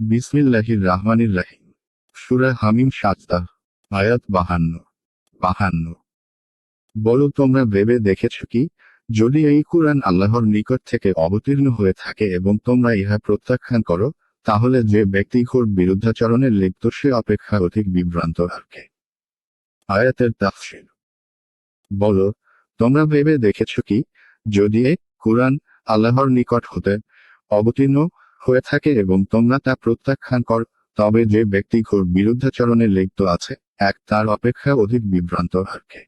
বিসমিল্লাহির রাহমানির রাহিম। সুরা হামিম সাজদা আয়াত বাহান্ন বাহান্ন। বলো, তোমরা ভেবে দেখেছ কি? যদি এই কুরআন আল্লাহর নিকট থেকে অবতীর্ণ হয়ে থাকে এবং তোমরা ইহা প্রত্যাখ্যান করো, তাহলে যে ব্যক্তি ঘোর বিরুদ্ধাচরণে লিপ্ত, সে অপেক্ষা অধিক বিভ্রান্ত আর কে আয়াতের তাফসির। বলো, তোমরা ভেবে দেখেছ কি? যদি এই কুরআন আল্লাহর নিকট হতে অবতীর্ণ হয়ে থাকে এবং তোমরা তা প্রত্যাখ্যান কর, তবে যে ব্যক্তি ঘোর বিরুদ্ধাচরণে লিপ্ত আছে, এক তার অপেক্ষা অধিক বিভ্রান্ত আর কে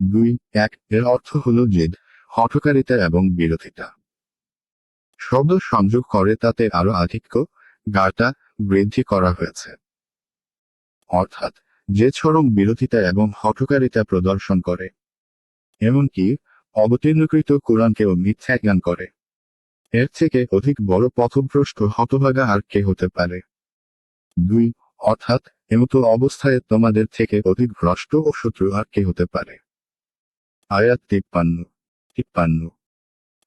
দুই, এক, এর অর্থ হল জেদ, হঠকারিতা এবং বিরোধিতা। শব্দ সংযোগ করে তাতে আরও আধিক্য গাটা বৃদ্ধি করা হয়েছে। অর্থাৎ, যে চরম বিরোধিতা এবং হঠকারিতা প্রদর্শন করে, এমনকি অবতীর্ণকৃত কোরআনকেও মিথ্যা জ্ঞান করে। এর থেকে অধিক বড় পথভ্রষ্ট হতভাগা আর কে হতে পারে? দুই, অর্থাৎ এমতো অবস্থায় তোমাদের থেকে অধিক ভ্রষ্ট ও শত্রু আর কে হতে পারে? আয়াত তিপ্পান্ন তিপ্পান্ন।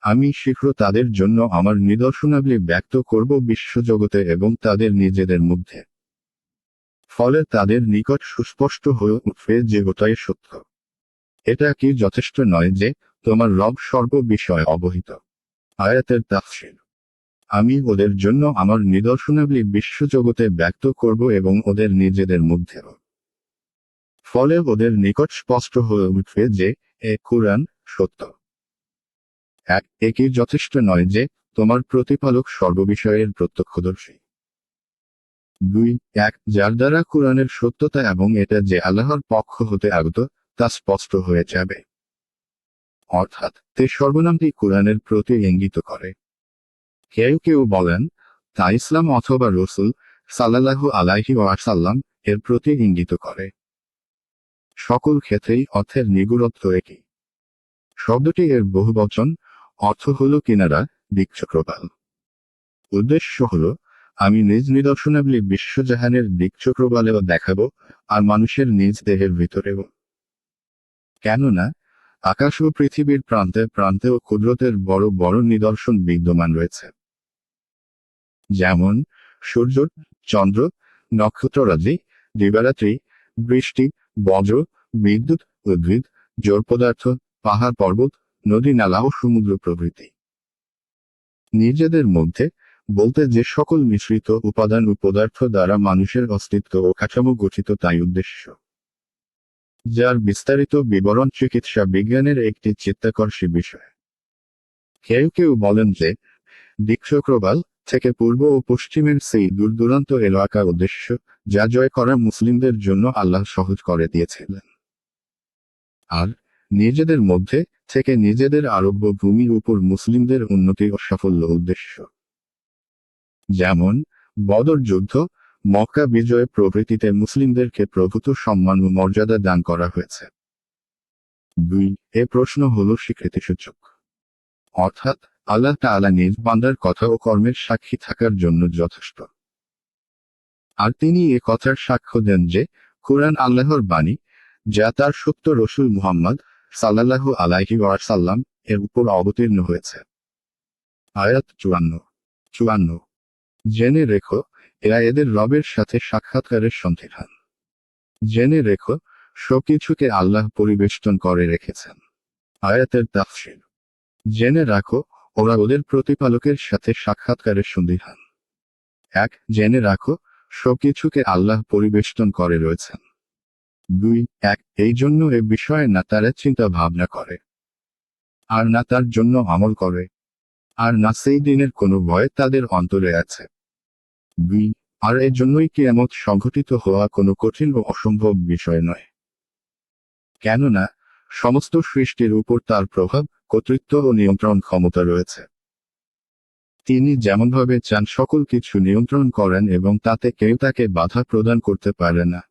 আমি শীঘ্র তাদের জন্য আমার নিদর্শনাবলী ব্যক্ত করব বিশ্বজগতে এবং তাদের নিজেদের মধ্যে। ফলে তাদের নিকট সুস্পষ্ট হয়ে উঠবে যে ওটাই সত্য। এটা কি যথেষ্ট নয় যে তোমার রব সর্ব বিষয়ে অবহিত? আয়াতের তাফসির। আমি ওদের জন্য আমার নিদর্শনাবলী বিশ্বজগতে ব্যক্ত করব এবং ওদের নিজেদের মধ্যেও ফলে ওদের নিকট স্পষ্ট হয়ে উঠবে যে, এ কুরআন সত্য। এক একই যথেষ্ট নয় যে, তোমার প্রতিপালক সর্ববিষয়ের প্রত্যক্ষদর্শী। দুই, এক, যার দ্বারা কোরআনের সত্যতা এবং এটা যে আল্লাহর পক্ষ হতে আগত, তা স্পষ্ট হয়ে যাবে। অর্থাৎ, তে সর্বনামটি কোরআনের প্রতি ইঙ্গিত করে। কেউ কেউ বলেন, তা ইসলাম অথবা রসুল সাল্লাল্লাহু আলাইহি ওয়াসাল্লাম এর প্রতি ইঙ্গিত করে। সকল ক্ষেত্রেই অর্থের নিগুড়ত্ব একই। শব্দটি এর বহুবচন, অর্থ হল কিনারা, দিকচক্রপাল। উদ্দেশ্য হল, আমি নিজ নিদর্শনাবলী বিশ্বজাহানের দিকচক্রবালেও দেখাবো, আর মানুষের নিজ দেহের ভিতরেও। কেননা আকাশ ও পৃথিবীর প্রান্তে প্রান্তে ও কুদরতের বড় বড় নিদর্শন বিদ্যমান রয়েছে। যেমন, সূর্য, চন্দ্র নক্ষত্ররাজি দিবারাত্রি, বৃষ্টি, বজ্র, বিদ্যুৎ, উদ্ভিদ, জোর পদার্থ, পাহাড় পর্বত, নদী নালা ও সমুদ্র প্রভৃতি। নিজেদের মধ্যে বলতে যে সকল মিশ্রিত উপাদান ও পদার্থ দ্বারা মানুষের অস্তিত্ব ও কাঠামো গঠিত তাই উদ্দেশ্য। যার বিস্তারিত বিবরণ চিকিৎসা বিজ্ঞানের একটি চিত্তাকর্ষী বিষয়। কেউ কেউ বলেন যে দিকচক্রবাল থেকে পূর্ব ও পশ্চিমের সেই দূরদূরান্ত এলাকা উদ্দেশ্য যা জয় করা মুসলিমদের জন্য আল্লাহ সহজ করে দিয়েছিলেন। আর নিজেদের মধ্যে থেকে নিজেদের আরব্য ভূমির উপর মুসলিমদের উন্নতি ও সাফল্য উদ্দেশ্য। যেমন, বদর যুদ্ধ মক্কা বিজয় প্রভৃতিতে মুসলিমদেরকে প্রভূত সম্মান ও মর্যাদা দান করা হয়েছে। দুই, এ প্রশ্ন হল স্বীকৃতিসূচক। অর্থাৎ, আল্লাহ তাআলা নিজ বান্দার কথা ও কর্মের সাক্ষী থাকার জন্য যথেষ্ট। আর তিনি এ কথার সাক্ষ্য দেন যে, কোরআন আল্লাহর বাণী, যা তার সত্য রসুল মুহাম্মদ সাল্লাল্লাহু আলাইহি ওয়াসাল্লাম এর উপর অবতীর্ণ হয়েছে। আয়াত চুয়ান্ন চুয়ান্ন। জেনে রেখো এরা এদের রবের সাথে সাক্ষাৎকারের সন্ধিহান জেনে রেখো, সবকিছুকে আল্লাহ পরিবেষ্টন করে রেখেছেন। আয়াতের তাফসির। জেনে রাখো, ওরা ওদের প্রতিপালকের সাথে সাক্ষাৎকারের সন্ধিহান এক, জেনে রাখো, সবকিছুকে আল্লাহ পরিবেষ্টন করে রয়েছেন। দুই, এক, এই জন্য এ বিষয়ে না তারা চিন্তা ভাবনা করে। আর না তার জন্য আমল করে। আর না সেই দিনের কোনো ভয় তাদের অন্তরে আছে। দুই আর এজন্যই জন্যই এমত সংঘটিত হওয়া কোনো কঠিন ও অসম্ভব বিষয় নয়। কেননা, সমস্ত সৃষ্টির উপর তার প্রভাব, কর্তৃত্ব ও নিয়ন্ত্রণ ক্ষমতা রয়েছে। তিনি যেমনভাবে চান সকল কিছু নিয়ন্ত্রণ করেন এবং তাতে কেউ তাকে বাধা প্রদান করতে পারে না।